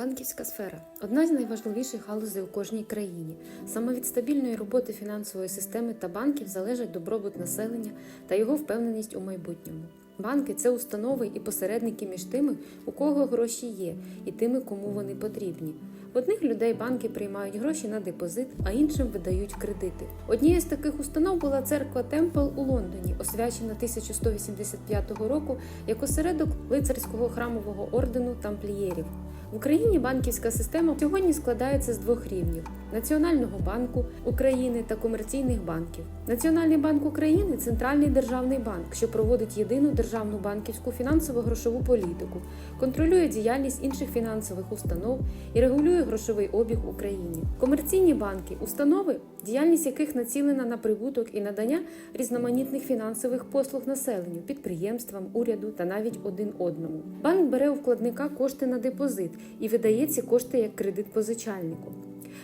Банківська сфера одна з найважливіших галузей у кожній країні. Саме від стабільної роботи фінансової системи та банків залежить добробут населення та його впевненість у майбутньому. Банки це установи і посередники між тими, у кого гроші є, і тими, кому вони потрібні. Одних людей банки приймають гроші на депозит, а іншим видають кредити. Однією з таких установ була церква Темпл у Лондоні, освячена 1185 року як осередок лицарського храмового ордену тамплієрів. В Україні банківська система сьогодні складається з двох рівнів: Національного банку України та комерційних банків. Національний банк України центральний державний банк, що проводить єдину державну банківську фінансово-грошову політику, контролює діяльність інших фінансових установ і регулює грошовий обіг в Україні. Комерційні банки установи, діяльність яких націлена на прибуток і надання різноманітних фінансових послуг населенню, підприємствам, уряду та навіть один одному. Банк бере у вкладника кошти на депозит і видає ці кошти як кредит позичальнику.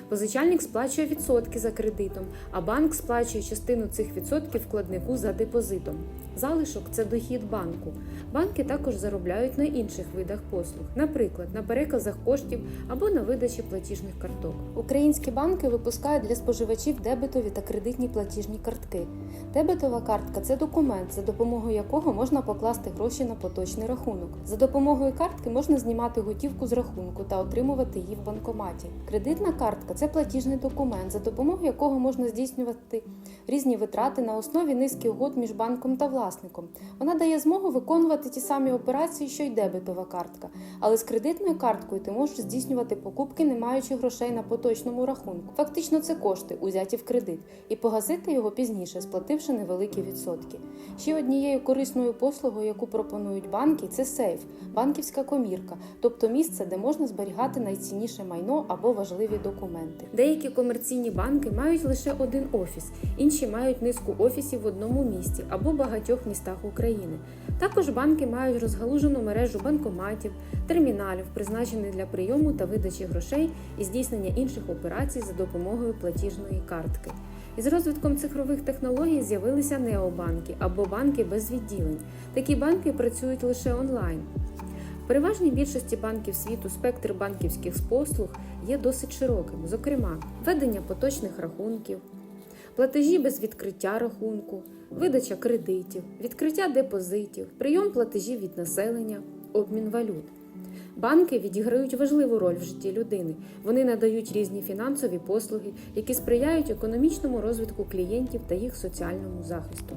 Позичальник сплачує відсотки за кредитом, а банк сплачує частину цих відсотків вкладнику за депозитом. Залишок це дохід банку. Банки також заробляють на інших видах послуг, наприклад, на переказах коштів або на видачі платіжних карток. Українські банки випускають для споживачів дебетові та кредитні платіжні картки. Дебетова картка це документ, за допомогою якого можна покласти гроші на поточний рахунок. За допомогою картки можна знімати готівку з рахунку та отримувати її в банкоматі. Кредитна картка це платіжний документ, за допомогою якого можна здійснювати різні витрати на основі низки угод між банком та власником. Вона дає змогу виконувати ті самі операції, що й дебетова картка. Але з кредитною карткою ти можеш здійснювати покупки, не маючи грошей на поточному рахунку. Фактично, це кошти, узяті в кредит, і погасити його пізніше, сплативши невеликі відсотки. Ще однією корисною послугою, яку пропонують банки, це сейф, банківська комірка, тобто місце, де можна зберігати найцінніше майно або важливі документи. Деякі комерційні банки мають лише один офіс, інші мають низку офісів в одному місті або багатьох містах України. Також банки мають розгалужену мережу банкоматів, терміналів, призначених для прийому та видачі грошей і здійснення інших операцій за допомогою платіжної картки. Із розвитком цифрових технологій з'явилися необанки або банки без відділень. Такі банки працюють лише онлайн. Переважній більшості банків світу спектр банківських послуг є досить широким, зокрема, ведення поточних рахунків, платежі без відкриття рахунку, видача кредитів, відкриття депозитів, прийом платежів від населення, обмін валют. Банки відіграють важливу роль в житті людини. Вони надають різні фінансові послуги, які сприяють економічному розвитку клієнтів та їх соціальному захисту.